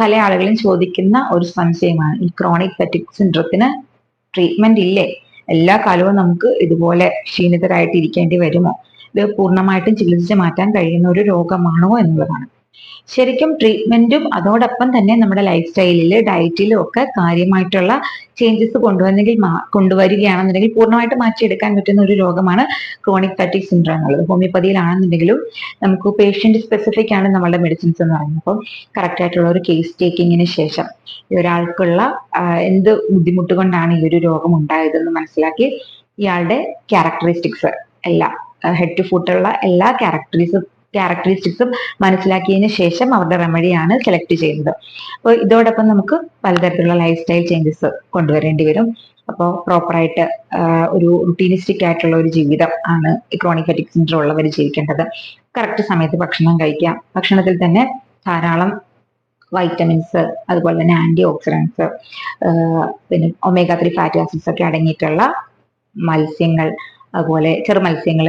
പല ആളുകളും ചോദിക്കുന്ന ഒരു സംശയമാണ്. ഈ ക്രോണിക് ഫെറ്റിക് സിൻഡ്രത്തിന് ട്രീറ്റ്മെന്റ് ഇല്ലേ? എല്ലാ കാലവും നമുക്ക് ഇതുപോലെ ക്ഷീണിതരായിട്ട് ഇരിക്കേണ്ടി വരുമോ? ഇത് പൂർണമായിട്ടും ചികിത്സിച്ച് മാറ്റാൻ കഴിയുന്ന ഒരു രോഗമാണോ എന്നുള്ളതാണ്. ശരിക്കും ട്രീറ്റ്മെന്റും അതോടൊപ്പം തന്നെ നമ്മുടെ ലൈഫ് സ്റ്റൈലിൽ ഡയറ്റിലും ഒക്കെ കാര്യമായിട്ടുള്ള ചേഞ്ചസ് കൊണ്ടുവന്നെങ്കിൽ കൊണ്ടുവരികയാണെന്നുണ്ടെങ്കിൽ പൂർണമായിട്ട് മാറ്റിയെടുക്കാൻ പറ്റുന്ന ഒരു രോഗമാണ് ക്രോണിക് ഫാറ്റിക് സിൻഡ്രോം എന്നുള്ളത്. ഹോമിയോപ്പതിയിലാണെന്നുണ്ടെങ്കിലും നമുക്ക് പേഷ്യന്റ് സ്പെസിഫിക് ആണ് നമ്മളുടെ മെഡിസിൻസ് എന്ന് പറയുന്നത്. അപ്പം കറക്റ്റ് ആയിട്ടുള്ള ഒരു കേസ് ടേക്കിങ്ങിന് ശേഷം ഒരാൾക്കുള്ള എന്ത് ബുദ്ധിമുട്ട് കൊണ്ടാണ് ഈ ഒരു രോഗം ഉണ്ടായതെന്ന് മനസ്സിലാക്കി ഇയാളുടെ ക്യാരക്ടറിസ്റ്റിക്സ് എല്ലാ ഹെഡ് ടു ഫുട്ടുള്ള എല്ലാ ക്യാരക്ടറിസും ക്യാരക്ടറിസ്റ്റിക്സും മനസ്സിലാക്കിയതിന് ശേഷം അവരുടെ റെമഡിയാണ് സെലക്ട് ചെയ്യുന്നത്. അപ്പോൾ ഇതോടൊപ്പം നമുക്ക് പലതരത്തിലുള്ള ലൈഫ് സ്റ്റൈൽ ചേഞ്ചസ് കൊണ്ടുവരേണ്ടി വരും. അപ്പോൾ പ്രോപ്പറായിട്ട് ഒരു റുട്ടീനിസ്റ്റിക് ആയിട്ടുള്ള ഒരു ജീവിതം ആണ് ഈ ക്രോണിക് ഫറ്റിക് സിൻഡ്രോം ഉള്ളവർ ജീവിക്കേണ്ടത്. കറക്റ്റ് സമയത്ത് ഭക്ഷണം കഴിക്കാം. ഭക്ഷണത്തിൽ തന്നെ ധാരാളം വൈറ്റമിൻസ് അതുപോലെ തന്നെ ആന്റി ഓക്സിഡൻസ് പിന്നെ ഒമേഗ ത്രീ ഫാറ്റി ആസിഡ്സ് ഒക്കെ അടങ്ങിയിട്ടുള്ള മത്സ്യങ്ങൾ അതുപോലെ ചെറു മത്സ്യങ്ങൾ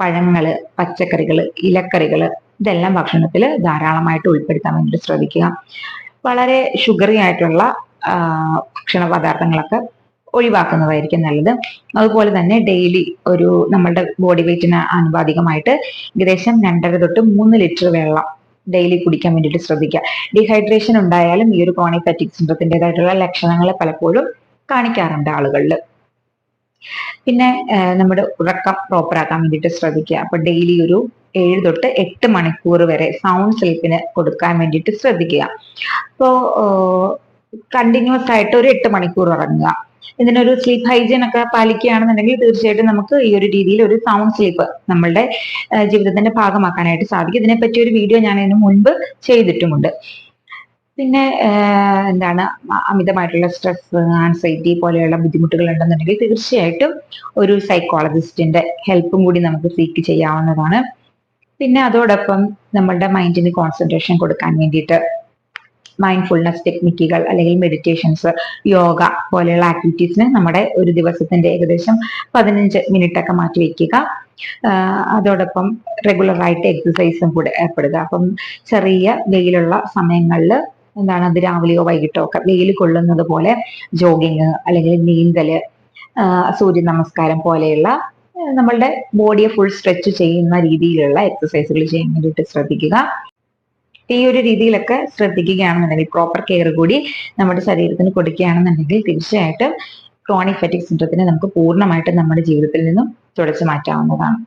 പഴങ്ങൾ പച്ചക്കറികൾ ഇലക്കറികൾ ഇതെല്ലാം ഭക്ഷണത്തിൽ ധാരാളമായിട്ട് ഉൾപ്പെടുത്താൻ വേണ്ടി ശ്രദ്ധിക്കുക വളരെ ഷുഗറി ആയിട്ടുള്ള ഭക്ഷണ പദാർത്ഥങ്ങളൊക്കെ ഒഴിവാക്കുന്നതായിരിക്കും നല്ലത്. അതുപോലെ തന്നെ ഡെയിലി ഒരു നമ്മളുടെ ബോഡി വെയിറ്റിന് ആനുപാതികമായിട്ട് ഏകദേശം രണ്ടര തൊട്ട് മൂന്ന് ലിറ്റർ വെള്ളം ഡെയിലി കുടിക്കാൻ വേണ്ടിയിട്ട് ശ്രദ്ധിക്കുക. ഡീഹൈഡ്രേഷൻ ഉണ്ടായാലും ഈ ഒരു ക്രോണിക് ഫാറ്റിക് സിൻഡ്രത്തിന്റെതായിട്ടുള്ള ലക്ഷണങ്ങൾ പലപ്പോഴും കാണിക്കാറുണ്ട് ആളുകളിൽ പിന്നെ നമ്മുടെ ഉറക്കം പ്രോപ്പർ ആക്കാൻ വേണ്ടിയിട്ട് ശ്രദ്ധിക്കുക. അപ്പൊ ഡെയിലി ഒരു ഏഴ് തൊട്ട് എട്ട് മണിക്കൂർ വരെ സൗണ്ട് സ്ലീപ്പിന് കൊടുക്കാൻ വേണ്ടിയിട്ട് ശ്രദ്ധിക്കുക. അപ്പോൾ കണ്ടിന്യൂസ് ആയിട്ട് ഒരു എട്ട് മണിക്കൂർ ഉറങ്ങുക. ഇതിനൊരു സ്ലീപ്പ് ഹൈജീൻ ഒക്കെ പാലിക്കുകയാണെന്നുണ്ടെങ്കിൽ തീർച്ചയായിട്ടും നമുക്ക് ഈ ഒരു രീതിയിൽ ഒരു സൗണ്ട് സ്ലീപ്പ് നമ്മളുടെ ജീവിതത്തിന്റെ ഭാഗമാക്കാനായിട്ട് സാധിക്കും. ഇതിനെപ്പറ്റി ഒരു വീഡിയോ ഞാൻ ഇതിനു മുൻപ് ചെയ്തിട്ടുമുണ്ട്. പിന്നെ എന്താണ് അമിതമായിട്ടുള്ള സ്ട്രെസ് ആൻസൈറ്റി പോലെയുള്ള ബുദ്ധിമുട്ടുകൾ ഉണ്ടെന്നുണ്ടെങ്കിൽ തീർച്ചയായിട്ടും ഒരു സൈക്കോളജിസ്റ്റിന്റെ ഹെൽപ്പും കൂടി നമുക്ക് സീക്ക് ചെയ്യാവുന്നതാണ്. പിന്നെ അതോടൊപ്പം നമ്മളുടെ മൈൻഡിന് കോൺസെൻട്രേഷൻ കൊടുക്കാൻ വേണ്ടിയിട്ട് മൈൻഡ്ഫുൾനെസ് ടെക്നിക്കുകൾ അല്ലെങ്കിൽ മെഡിറ്റേഷൻസ് യോഗ പോലെയുള്ള ആക്ടിവിറ്റീസിന് നമ്മുടെ ഒരു ദിവസത്തിന്റെ ഏകദേശം പതിനഞ്ച് മിനിറ്റ് ഒക്കെ മാറ്റി വെക്കുക. അതോടൊപ്പം റെഗുലർ ആയിട്ട് എക്സസൈസും കൂടെ ഏർപ്പെടുക. അപ്പം ചെറിയ വെയിലുള്ള സമയങ്ങളിൽ എന്താണ് അത് രാവിലെയോ വൈകിട്ടോ ഒക്കെ വെയിൽ കൊള്ളുന്നത് പോലെ ജോഗിങ് അല്ലെങ്കിൽ നീന്തൽ സൂര്യ നമസ്കാരം പോലെയുള്ള നമ്മളുടെ ബോഡിയെ ഫുൾ സ്ട്രെച്ച് ചെയ്യുന്ന രീതിയിലുള്ള എക്സസൈസുകൾ ചെയ്യാൻ വേണ്ടിയിട്ട് ശ്രദ്ധിക്കുക. ഈ ഒരു രീതിയിലൊക്കെ ശ്രദ്ധിക്കുകയാണെന്നുണ്ടെങ്കിൽ പ്രോപ്പർ കെയർ കൂടി നമ്മുടെ ശരീരത്തിന് കൊടുക്കുകയാണെന്നുണ്ടെങ്കിൽ തീർച്ചയായിട്ടും ക്രോണിക് ഫെറ്റിക് സിൻഡ്രത്തിനെ നമുക്ക് പൂർണമായിട്ടും നമ്മുടെ ജീവിതത്തിൽ നിന്നും തുടച്ചു മാറ്റാവുന്നതാണ്.